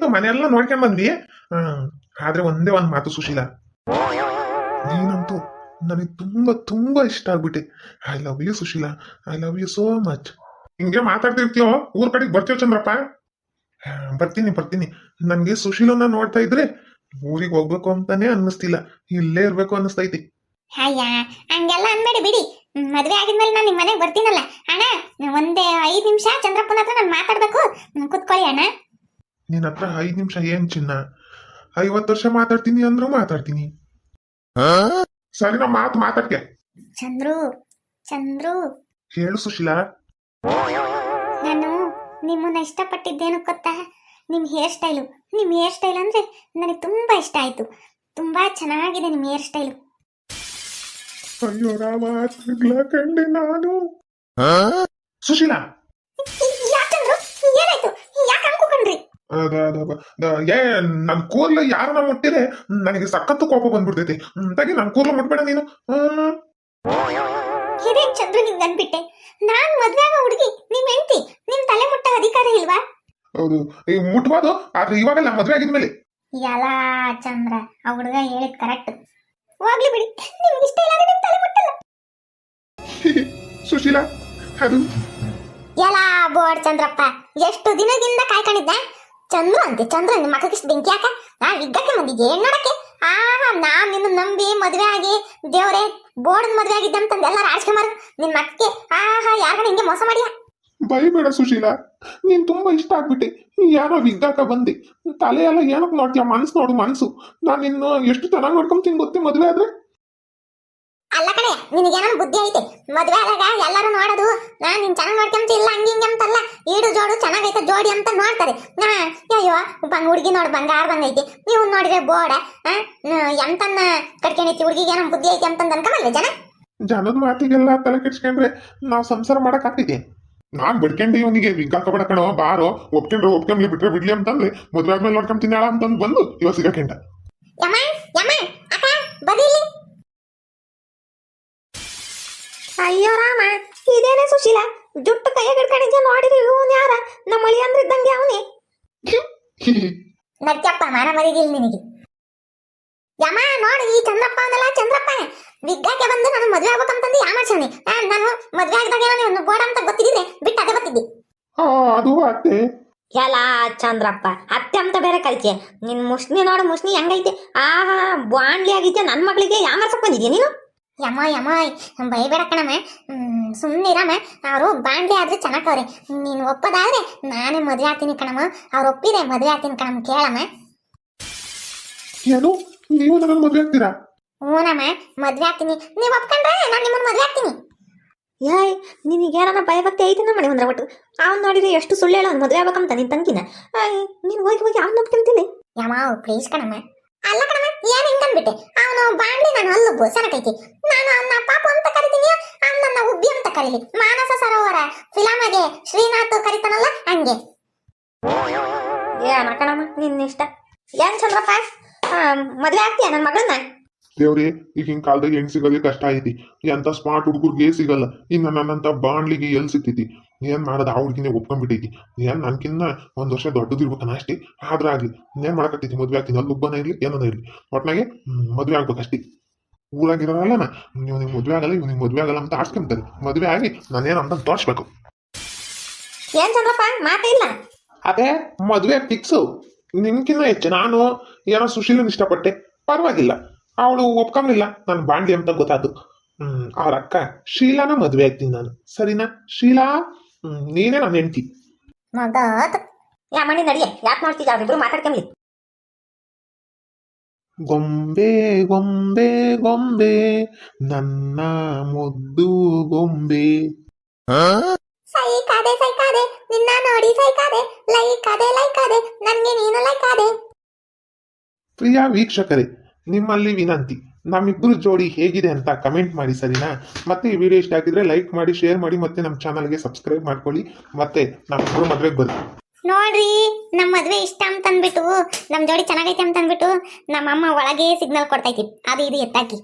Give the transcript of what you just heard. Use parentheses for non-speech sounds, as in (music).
ಅಂತೂ ಮನೆಯೆಲ್ಲ ನೋಡ್ಕೊಂಡ್ ಬಂದ್ವಿ. ಆದ್ರೆ ಒಂದೇ ಒಂದ್ ಮಾತು ಸುಶೀಲ. ನೀನಂತೂ ನನಗೆ ತುಂಬಾ ತುಂಬಾ ಇಷ್ಟ ಆಗ್ಬಿಟ್ಟೆ. I love you Sushila. I love you so much ಹಿಂಗೆ ಮಾತಾಡ್ತಿರ್ತೀಯೋ? ಊರ್ ಕಡೆಗೆ ಬರ್ತೀವ ಚಂದ್ರಪ್ಪ? ಬರ್ತೀನಿ ಬರ್ತೀನಿ. ನನ್ಗೆ ಸುಶೀಲನ್ನ ನೋಡ್ತಾ ಇದ್ರೆ ಊರಿಗೆ ಹೋಗ್ಬೇಕು ಅಂತಾನೆ ಅನ್ನಿಸ್ತಿಲ್ಲ. ಇಲ್ಲೇ ಇರ್ಬೇಕು ಅನ್ನಿಸ್ತೈತಿ. ಹಂಗೆಲ್ಲ ಅನ್ಬೇಡಿ ಬಿಡಿ. ಮದ್ವೆ ಆಗಿದ್ಮೇಲೆ ನಾನು ನಿಮ್ಮ ಮನೆಗೆ ಬರ್ತೀನಲ್ಲ. ಅಣ್ಣ, ಒಂದೇ ಐದು ನಿಮಿಷ ಚಂದ್ರಪ್ಪನ ಹತ್ರ ನಾನು ಮಾತಾಡ್ಬೇಕು. ಕುತ್ಕೊಳ್ಳಿ ಅಣ್ಣ. ನಿನ್ನ ಹತ್ರ ಐದ್ ನಿಮಿಷ ಏನ್ ಚಿನ್ನ? ಐವತ್ತು ವರ್ಷ ಮಾತಾಡ್ತೀನಿ ಅಂದ್ರು ಮಾತಾಡ್ತೀನಿ. ಸರಿ ನಾ ಮಾತು ಮಾತಾಡ್ಕೆ ಚಂದ್ರು ಚಂದ್ರು. ಹೇಳು ಸುಶೀಲಾ. ನಾನು ನಿಮ್ಮನ್ನ ಇಷ್ಟಪಟ್ಟಿದ್ದೇನು ಗೊತ್ತಾ? ನಿಮ್ಮ ಹೇರ್ ಸ್ಟೈಲು ನಿಮ್ಮ ಹೇರ್ ಸ್ಟೈಲ್ ಅಂದ್ರೆ ನನಗೆ ತುಂಬಾ ಇಷ್ಟ ಆಯ್ತು. ತುಂಬಾ ಚೆನ್ನಾಗಿದೆ ನಿಮ್ಮ ಹೇರ್ ಸ್ಟೈಲು ಅಯ್ಯೋ ರಾಮ ತಿರ್ಗ್ಲ ಕಂಡೆ ನಾನು. ಸುಶೀಲಾ ಅದ ಅದ ಏ ನನ್ ಕೂದ್ಲ ಯಾರನ್ನ ಮುಟ್ಟಿದ್ರೆ ನನಗೆ ಸಖತ್ತು ಕೋಪ ಬಂದ್ಬಿಡ್ತೈತಿ. ತಗಿ ನನ್ ಕೂರ್ಲ ಮುಟ್ಬೇಡ ನೀನು. ಹ್ಮ್. ಇದೇನ್ ಚಂದ್ರು ನಿಂಗೆ ಅನ್ಬಿಟ್ಟೆ. ನಾನ್ ಮದ್ವೆ ಆಗೋ ಹುಡುಗಿ ನಿಮ್ ಹೆಂಡತಿ ನಿಮ್ ತಲೆ ಮುಟ್ಟ ಅಧಿಕಾರ ಇಲ್ವಾ? ಹೌದು. ಈ ಮುಟ್ಬೋದು ಆದ್ರೆ ಇವಾಗೆಲ್ಲ ಮದ್ವೆ ಆಗಿದ್ಮೇಲೆ. ಎಲ್ಲ ಚಂದ್ರ ಆ ಹುಡುಗ ಹೇಳಿದ್ ಕರೆಕ್ಟ್ ಹೋಗ್ಲಿ ಬಿಡಿ. ನಿಮ್ಗೆ ಇಷ್ಟ ಇಲ್ಲ ಅಂದ್ರೆ ನಿಮ್ ತಲೆ ಮುಟ್ಟಲ್ಲ. ಸುಶೀಲಾ ಅದು. ಎಲ್ಲ ಬೋರ್ಡ್ ಚಂದ್ರಪ್ಪ ಎಷ್ಟು ದಿನದಿಂದ ಕಾಯ್ಕೊಂಡಿದ್ದೆ? ಚಂದ್ರ ಅಂತೆ, ಚಂದ್ರ ನಿಮ್ಮ ಮಕ್ಕಳಿಗೆ ಇಷ್ಟು ಬೆಂಕಿ ಹಾಕ? ನಾ ವಿಗ್ಗಕ್ಕೆ ಬಂದಿದ್ದೆ ಏನ್ ನೋಡಕ್ಕೆ ಆಹಾ ನಾ ನಿನ್ನ ನಂಬಿ ಮದುವೆ ಆಗಿ, ದೇವ್ರೆ ಬೋರ್ಡ್ ಮದುವೆ ಆಗಿದ್ದೆ ಅಂತಂದು ಎಲ್ಲ ರಾಜ್ಕುಮಾರ್ ನಿನ್ ಮಕ್ಕಕ್ಕೆ ಆಹಾ ಯಾರ್ಗಡೆ ಹಿಂಗೆ ಮೋಸ ಮಾಡಿಯ? ಬೈಬೇಡ ಸುಶೀಲಾ, ನೀನ್ ತುಂಬಾ ಇಷ್ಟ ಆಗ್ಬಿಟ್ಟೆ. ಯಾರೋ ವಿಗ್ಗಾಕ ಬಂದೆ. ತಲೆ ಎಲ್ಲ ಏನಕ್ ನೋಡ್ತೀಯ? ಮನ್ಸು ನೋಡು ಮನ್ಸು. ನಾನು ನಿನ್ನ ಎಷ್ಟು ಚೆನ್ನಾಗಿ ನೋಡ್ಕೊಂತೀನಿ ಗೊತ್ತೇ ಮದುವೆ ಆದ್ರೆ? ಅಲ್ಲ ಕಡೆ ನಿನಗೇನೋ ಬುದ್ಧಿ ಐತೆ? ಮದ್ವೆ ಆದಾಗ ಎಲ್ಲರೂ ನೋಡೋದು ನಾ ನಿನ್ ಚೆನ್ನಾಗಿ ನೋಡ್ಕೊಂತ ಇಲ್ಲ ಹಂಗೆ ಹಿಂಗೆ ಅಂತಲ್ಲ ಈಡು ಜೋಡು ಚೆನ್ನಾಗೈತೆ ಜೋಡಿ ಅಂತ ನೋಡ್ತಾರೆ. ನಾ ಅಯ್ಯೋ ಬಂಗ ಹುಡುಗಿ ನೋಡಿ ಬಂಗಾರ ಬಂದೈತಿ. ನೀವು ನೋಡಿದ್ರೆ ಬೋಡ ಎಂತನ್ನ ಕಟ್ಕೊಂಡೈತಿ ಹುಡುಗಿಗೆ ಏನೋ ಬುದ್ಧಿ ಐತಿ ಅಂತಂದು ಅನ್ಕಮಲ್ವೇ ಜನ? ಜನದ ಮಾತಿಗೆಲ್ಲ ತಲೆ ಕೆಡ್ಸ್ಕೊಂಡ್ರೆ ನಾವ್ ಸಂಸಾರ ಮಾಡಕ್ ಆಗ್ತಿದೆ. ನಾನ್ ಬಿಡ್ಕೊಂಡು ಇವನಿಗೆ ವಿಗ್ಗಾಕ ಕಣೋ ಬಾರೋ ಒಪ್ಕೊಂಡ್ರೆ ಒಪ್ಕೊಂಡ್ಲಿ ಬಿಟ್ರೆ ಬಿಡ್ಲಿ ಅಂತಂದ್ರೆ ಮದ್ವೆ ಆದ್ಮೇಲೆ ನೋಡ್ಕೊಂತೀನಿ ಅಂತಂದು ಬಂದು ಇವಾಗ ಸಿಗಕೆಂಡ ಅಯ್ಯೋ ರಾಮ ಇದೇನೆ ಸುಶೀಲ? ಜುಟ್ಟು ಕೈ ಹಿಡ್ಕೊಂಡಿದ್ದೆ ನೋಡಿರಿ ಇವನ್ ಯಾರ? ನಮ್ಮ ಮಳಿ ಅಂದ್ರೆ ಇದ್ದಂಗೆ ಅವನೇ. (laughs) ನಡ್ಚಪ್ಪ ಮಾನ ಮರಿಗಿಲ್ ನಿನಗೆ. ಯಮ ನೋಡಿ ಈ ಚಂದ್ರಪ್ಪ ಅವನಲ್ಲ ಚಂದ್ರಪ್ಪ ವಿಗ್ಗಕ್ಕೆ ಬಂದು ನಾನು ಮದ್ವೆ ಆಗ್ಬೇಕಂತಂದು ಯಾ ಮಾಡ್ಸೋನಿ ನಾನು ಮದುವೆ ಆಗಿದಾಗ ಏನೋ ಬೋಡ ಅಂತ ಗೊತ್ತಿದ್ರೆ ಬಿಟ್ಟು ಅದೇ ಬತ್ತಿದ್ದಿ ಹಾ ಅದು ಅತ್ತೆ. ಎಲ್ಲ ಚಂದ್ರಪ್ಪ ಅತ್ತೆ ಅಂತ ಬೇರೆ ಕರಿಕೆ. ನಿನ್ ಮುಷ್ಣಿ ನೋಡು ಮುಷ್ಣಿ ಹೆಂಗೈತೆ? ಆಹಾ ಬಾಂಡ್ಲಿ ಆಗಿದ್ಯಾ? ನನ್ನ ಮಗಳಿಗೆ ಯಾಮರ್ಸಕ್ ಬಂದಿದ್ಯಾ ನೀನು? ಯಮ್ಮ ಯಮ್ಮ ಬೈಬೇಡ ಕಣಮ್ಮ. ಸುಮ್ಮನಿರಮ್ಮ ಅವರು ಬಾಂಡ್ಲಿ ಆದ್ರೆ ಚೆನ್ನಾಗವ್ರೆ ನೀನು ಒಪ್ಪದಾದ್ರೆ ನಾನೇ ಮದುವೆ ಆಗ್ತೀನಿ ಕಣಮ್ಮ. ಅವ್ರು ಒಪ್ಪಿದೆ ಮದುವೆ ಆಗ್ತೀನಿ ಕಣಮ್ಮ ಕೇಳಮ್ಮ. ಏನು? ನೀವು ನನ್ನ ಮದುವೆ ಆಗ್ತೀರಾ? ಹ್ಞೂನಮ್ಮ ಮದುವೆ ಆಗ್ತೀನಿ. ನೀವು ಒಪ್ಕೊಂಡ್ರೆ ನಾನು ನಿಮ್ಮನ್ನ ಮದುವೆ ಆಗ್ತೀನಿ. ಏಯ್ ನಿನಗೇನ ಭಯಭಕ್ತಿ ಐತಿ ನಮ್ಮ ಮನೆ ಒಂದ್ರ ಒಟ್ಟು. ಅವ್ನು ನೋಡಿದ್ರೆ ಎಷ್ಟು ಸುಳ್ಳು ಹೇಳೋ ಅವ್ನು ಮದುವೆ ಆಗ್ಬೇಕಂತ ನಿನ್ ತಂಗಿನ. ನೀನು ಹೋಗಿ ಹೋಗಿ ಅವ್ನು ಒಪ್ಕೊಂತೀನಿ. ಯಮ್ಮ ಪ್ಲೀಸ್ ಕಣಮ್ಮ. ಅಲ್ಲ ಕಣಮ್ಮ ಹಿಂಗನ್ಬಿಟ್ಟೆ ಅವನು ಬಾಂಡೆ ನಾನು ಅಲ್ಲುಬ್ಬು ಚೆನ್ನಾಗೈತಿ ನಾನು ಅವನ ಪಾಪ ಅಂತ ಕರಿತೀನಿ ಅವನನ್ನ ನನ್ನ ಉಬ್ಬಿ ಅಂತ ಕರೀಲಿ. ಮಾನಸ ಸರೋವರ ಫಿಲಮಗೆ ಶ್ರೀನಾಥ್ ಕರಿತಾನಲ್ಲ, ಹಂಗೆ. ಏನ ಕಣಮ್ಮ ನಿನ್ನ ಇಷ್ಟ ಏನ್ ಚಂದ್ರಪ್ಪ? ಮದ್ವೆ ಆಗ್ತೀಯ ನನ್ನ ಮಗಳನ್ನ? ದೇವ್ರಿ ಈಗಿನ ಕಾಲದಾಗ ಹೆಂಗ್ ಸಿಗೋದೇ ಕಷ್ಟ ಐತಿ. ಎಂತ ಸ್ಮಾರ್ಟ್ ಹುಡುಗರ್ಗೆ ಸಿಗಲ್ಲ. ಇನ್ನ ನನ್ನಂತ ಬಾಣ್ಲಿಗೆ ಎಲ್ಲಿ ಸಿಗ್ತೈತಿ? ಏನ್ ಮಾಡೋದು? ಆ ಹುಡುಗಿನೇ ಒಪ್ಕೊಂಡ್ಬಿಟ್ಟೈತಿ. ಏನ್ ನನ್ಕಿನ್ನ ಒಂದ್ ವರ್ಷ ದೊಡ್ಡದಿರ್ಬೇಕನ್ನ ಅಷ್ಟೇ? ಆದ್ರ ಆಗ್ಲಿ ಏನ್ ಮಾಡಕತ್ತೈತಿ ಮದ್ವೆ ಆಗ್ತೀನಿ? ಅಲ್ಲಿ ಉಬ್ಬನ ಇರ್ಲಿ ಏನನ ಇರ್ಲಿ? ಒಟ್ನಾಗೆ ಮದ್ವೆ ಆಗ್ಬೇಕಷ್ಟೇ ಊರಾಗಿರೋಲ್ಲ ನೀವು ನಿಮ್ ಮದ್ವೆ ಆಗಲ್ಲ ಇವ್ ನಿಮ್ ಮದ್ವೆ ಆಗಲ್ಲ ಅಂತ ಆಡ್ಸ್ಕೊಂತಾರೆ. ಮದ್ವೆ ಆಗಿ ನಾನೇನಂತ ಅಂತ ತೋರ್ಸ್ಬೇಕು. ಏನ್ ಚಂದ್ರಪ್ಪ? ಮಾತಿಲ್ಲ ಅದೇ ಮದ್ವೆ ಫಿಕ್ಸು ನಿನ್ಕಿನ್ನ ಹೆಚ್ಚು. ನಾನು ಏನೋ ಸುಶೀಲನ್ ಇಷ್ಟಪಟ್ಟೆ. ಪರವಾಗಿಲ್ಲ. ಅವಳು ಒಪ್ಕೊಂಡಿಲ್ಲ. ನಾನು ಬಾಂಡ್ಲಿ ಅಂತ ಗೊತ್ತಾದ್ದು ಹ್ಮ್ ಅವ್ರ ಅಕ್ಕ ಶೀಲಾನ ಮದ್ವೆ ಆಗ್ತೀನಿ ನಾನು. ಸರಿನಾ? ಶೀಲಾ? ಹ್ಮ್ ನೀನೇ ನನ್ನ ಹೆಂಡತಿ. ಮಗತ್ ಯಾ ಮಣ್ಣಿ ನಡಿಯೆ? ಯಾಕೆ ನೋಡ್ತಿದ್ದ ಅವ್ರಿಬ್ರು ಮಾತಾಡ್ಕೊಂಬ್ಲಿ ಗೊಂಬೆ ಗೊಂಬೆ ಗೊಂಬೆ ನನ್ನ ಮುದ್ದು ಗೊಂಬೆ. ಸೈಕಾದೆ ಸೈಕಾದೆ ನಿನ್ನ ನೋಡಿ ಸೈಕಾದೆ ಲೈಕಾದೆ ಲೈಕಾದೆ ನನ್ಗೆ ನೀನು ಲೈಕಾದೆ. ಪ್ರಿಯ ವೀಕ್ಷಕರೇ ನಿಮ್ಮಲ್ಲಿ ವಿನಂತಿ. ನಮ್ಮಿಬ್ಬರು ಜೋಡಿ ಹೇಗಿದೆ ಅಂತ ಕಮೆಂಟ್ ಮಾಡಿ ಸರಿನಾ? ಮತ್ತೆ ಈ ವಿಡಿಯೋ ಇಷ್ಟ ಆಗಿದ್ರೆ ಲೈಕ್ ಮಾಡಿ, ಶೇರ್ ಮಾಡಿ, ಮತ್ತೆ ನಮ್ಮ ಚಾನಲ್ಗೆ ಸಬ್ಸ್ಕ್ರೈಬ್ ಮಾಡ್ಕೊಳ್ಳಿ. ಮತ್ತೆ ನಮ್ಮಿಬ್ಬರು ಮದ್ವೆಗೆ ಬರ್ತೀವಿ. ನೋಡ್ರಿ ನಮ್ಮ ಮದ್ವೆ ಇಷ್ಟ ಅಂತ ಅಂದ್ಬಿಟ್ಟು ನಮ್ಮ ಜೋಡಿ ಚೆನ್ನಾಗೈತೆ ಅಂತ ಅಂದ್ಬಿಟ್ಟು ನಮ್ಮ ಅಮ್ಮ ಒಳಗೆ ಸಿಗ್ನಲ್ ಕೊಡ್ತೈತಿ ಅದು ಇದು ಎತ್ತಾಕಿ.